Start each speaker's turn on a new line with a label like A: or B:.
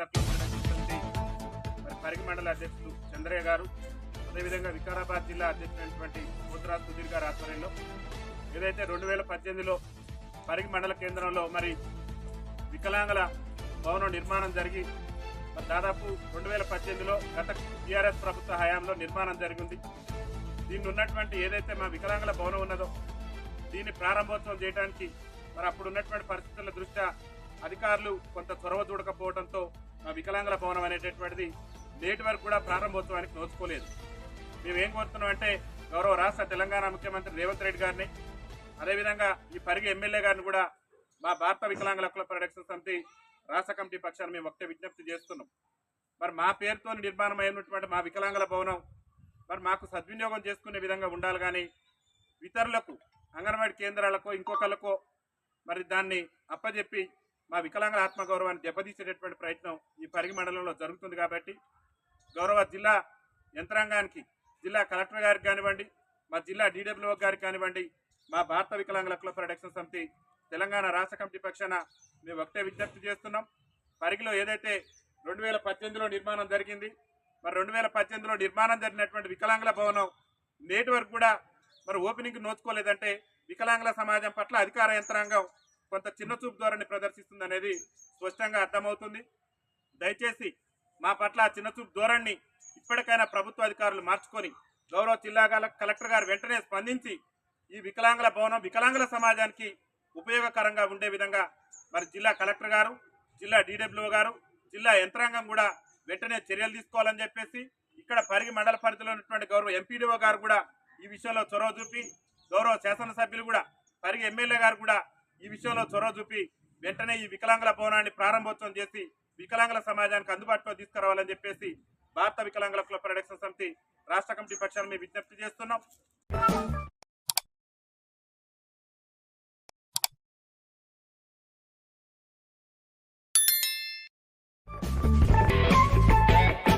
A: వికలాంగుల క్లబ్ సమితి మరి పరిగి మండల అధ్యక్షులు చంద్రయ్య గారు అదేవిధంగా వికారాబాద్ జిల్లా అధ్యక్షులైనటువంటి పోతురాజ్ సుధీర్ గారి ఆధ్వర్యంలో ఏదైతే రెండు వేల పద్దెనిమిదిలో పరిగి మండల కేంద్రంలో మరి వికలాంగుల భవనం నిర్మాణం జరిగి మరి దాదాపు రెండు వేల పద్దెనిమిదిలో గత టీఆర్ఎస్ ప్రభుత్వ హయాంలో నిర్మాణం జరిగింది. దీన్ని ఉన్నటువంటి ఏదైతే మా వికలాంగుల భవనం ఉన్నదో దీన్ని ప్రారంభోత్సవం చేయడానికి మరి అప్పుడు ఉన్నటువంటి పరిస్థితుల దృష్ట్యా అధికారులు కొంత చొరవ చూడకపోవడంతో మా వికలాంగుల భవనం అనేటటువంటిది నేటి వరకు కూడా ప్రారంభోత్సవానికి నోచుకోలేదు. మేమేం కోరుతున్నాం అంటే గౌరవ రాష్ట్ర తెలంగాణ ముఖ్యమంత్రి రేవంత్ రెడ్డి గారిని అదేవిధంగా ఈ పరిగి ఎమ్మెల్యే గారిని కూడా మా భారత వికలాంగుల హక్కుల పరిరక్షణ సమితి రాష్ట్ర కమిటీ పక్షాన్ని మేము ఒకటే విజ్ఞప్తి చేస్తున్నాం. మరి మా పేరుతో నిర్మాణం అయినటువంటి మా వికలాంగుల భవనం మరి మాకు సద్వినియోగం చేసుకునే విధంగా ఉండాలి కానీ ఇతరులకు అంగన్వాడీ కేంద్రాలకో ఇంకొకళ్ళకో మరి దాన్ని అప్పజెప్పి మా వికలాంగుల ఆత్మగౌరవాన్ని దెబ్బతీసేటటువంటి ప్రయత్నం ఈ పరిగి మండలంలో జరుగుతుంది కాబట్టి గౌరవ జిల్లా యంత్రాంగానికి జిల్లా కలెక్టర్ గారికి కానివ్వండి మా జిల్లా డీడబ్ల్యూఓ గారికి కానివ్వండి మా భారత వికలాంగుల హక్కుల పరిరక్షణ సమితి తెలంగాణ రాష్ట్ర కమిటీ పక్షాన మేము ఒకటే విజ్ఞప్తి చేస్తున్నాం. పరిగిలో ఏదైతే రెండు వేల పద్దెనిమిదిలో నిర్మాణం జరిగింది మరి రెండు వేల పద్దెనిమిదిలో నిర్మాణం జరిగినటువంటి వికలాంగుల భవనం నేటి వరకు కూడా మరి ఓపెనింగ్ నోచుకోలేదంటే వికలాంగుల సమాజం పట్ల అధికార యంత్రాంగం కొంత చిన్న చూపు ధోరణి ప్రదర్శిస్తుంది అనేది స్పష్టంగా అర్థమవుతుంది. దయచేసి మా పట్ల చిన్న చూపు ధోరణి ఇప్పటికైనా ప్రభుత్వ అధికారులు మార్చుకొని గౌరవ జిల్లా గల- కలెక్టర్ గారు వెంటనే స్పందించి ఈ వికలాంగుల భవనం వికలాంగుల సమాజానికి ఉపయోగకరంగా ఉండే విధంగా మరి జిల్లా కలెక్టర్ గారు జిల్లా డీడబ్ల్యూ గారు జిల్లా యంత్రాంగం కూడా వెంటనే చర్యలు తీసుకోవాలని చెప్పేసి ఇక్కడ పరిగి మండల పరిధిలో ఉన్నటువంటి గౌరవ ఎంపీడీఓ గారు కూడా ఈ విషయంలో చొరవ చూపి గౌరవ శాసనసభ్యులు కూడా పరిగి ఎమ్మెల్యే గారు కూడా ఈ విషయంలో చొరవ చూపి వెంటనే ఈ వికలాంగుల భవనాన్ని ప్రారంభోత్సవం చేసి వికలాంగుల సమాజానికి అందుబాటులో తీసుకురావాలని చెప్పేసి భారత వికలాంగుల క్లబ్ పరిరక్షణ సమితి రాష్ట్ర కమిటీ పక్షాన్ని మేము విజ్ఞప్తి చేస్తున్నాం.